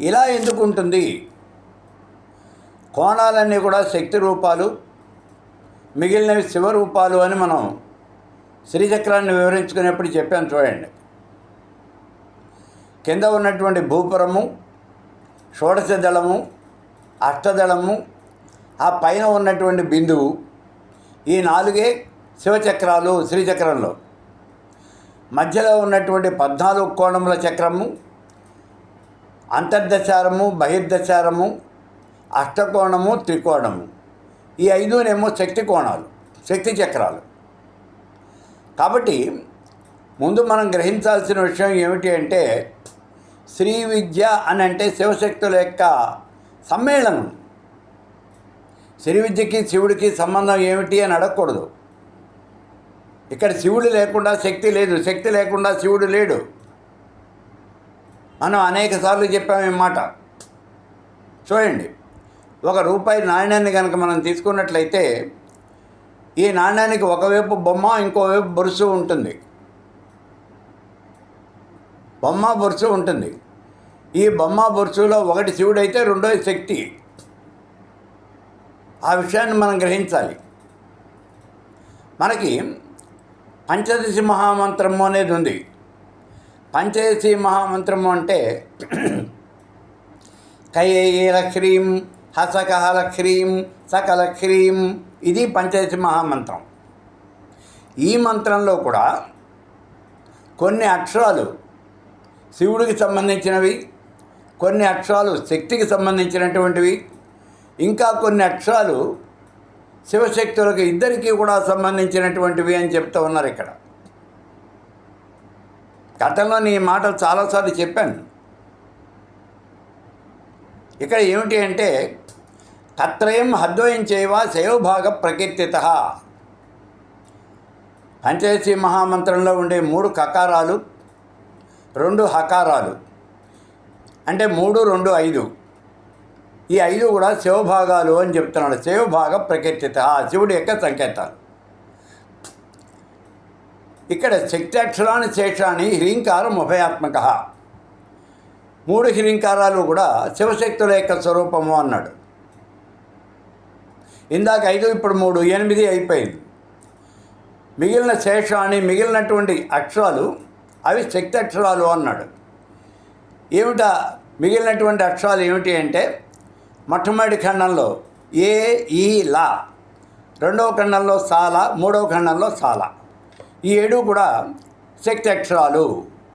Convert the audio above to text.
ఇలా ఎందుకు ఉంటుంది కోణాలన్నీ కూడా శక్తి రూపాలు మిగిలినవి శివరూపాలు అని మనం శ్రీచక్రాన్ని వివరించుకునేప్పుడు చెప్పాను చూడండి. కింద ఉన్నటువంటి భూపురము షోడశ దళము అష్టదళము ఆ పైన ఉన్నటువంటి బిందువు ఈ నాలుగే శివచక్రాలు శ్రీచక్రంలో. మధ్యలో ఉన్నటువంటి పద్నాలుగు కోణముల చక్రము అంతర్దశారము బహిర్దశారము అష్టకోణము త్రికోణము. ఈ ఐదునేమో శక్తి కోణాలు శక్తి చక్రాలు. కాబట్టి ముందు మనం గ్రహించాల్సిన విషయం ఏమిటి అంటే శ్రీ విద్య అని అంటే శివశక్తుల యొక్క సమ్మేళనం. శ్రీ విద్యకి శివుడికి సంబంధం ఏమిటి అని అడగకూడదు. ఇక్కడ శివుడు లేకుండా శక్తి లేదు శక్తి లేకుండా శివుడు లేడు. మనం అనేక సార్లు చెప్పాము ఈ మాట. చూడండి ఒక రూపాయి నాణ్యాన్ని కనుక మనం తీసుకున్నట్లయితే ఈ నాణ్యానికి ఒకవైపు బొమ్మ ఇంకోవైపు బొరుసు ఉంటుంది. బొమ్మ బొరుసు ఉంటుంది. ఈ బొమ్మ బొరుసులో ఒకటి శివుడైతే రెండోది శక్తి. ఆ విషయాన్ని మనం గ్రహించాలి. మనకి పంచదశి మహామంత్రము అనేది ఉంది. పంచదశి మహామంత్రము అంటే కయేల హ్రీం హసకహల హ్రీం సకల హ్రీం ఇది పంచదశి మహామంత్రం. ఈ మంత్రంలో కూడా కొన్ని అక్షరాలు శివుడికి సంబంధించినవి కొన్ని అక్షరాలు శక్తికి సంబంధించినటువంటివి ఇంకా కొన్ని అక్షరాలు శివశక్తులకు ఇద్దరికీ కూడా సంబంధించినటువంటివి అని చెప్తూ ఉన్నారు ఇక్కడ. గతంలో నీ మాటలు చాలాసార్లు చెప్పాను. ఇక్కడ ఏమిటి అంటే తత్రయం హద్వయం చేయవా శయోభాగ ప్రకీర్తిత. పంచదశి మహామంత్రంలో ఉండే మూడు కకారాలు రెండు హకారాలు అంటే మూడు రెండు ఐదు. ఈ ఐదు కూడా శివభాగాలు అని చెప్తున్నాడు. శివభాగ ప్రకీర్తిత. శివుడి యొక్క సంకేతాలు. ఇక్కడ శక్త్యాక్షరాన్ని శేషాన్ని హ్రీంకారం ఉభయాత్మక. మూడు హ్రీంకారాలు కూడా శివశక్తుల యొక్క స్వరూపము అన్నాడు. ఇందాక ఐదు ఇప్పుడు మూడు ఎనిమిది అయిపోయింది. మిగిలిన శేషాన్ని మిగిలినటువంటి అక్షరాలు అవి శక్తి అక్షరాలు అన్నాడు. ఏమిటా? మిగిలినటువంటి అక్షరాలు ఏమిటి అంటే మొట్టమొదటి ఖండంలో ఏ ఈ లా. రెండవ ఖండంలో సాల మూడవ ఖండంలో సాలా. ఈ ఏడు కూడా శక్తి అక్షరాలు.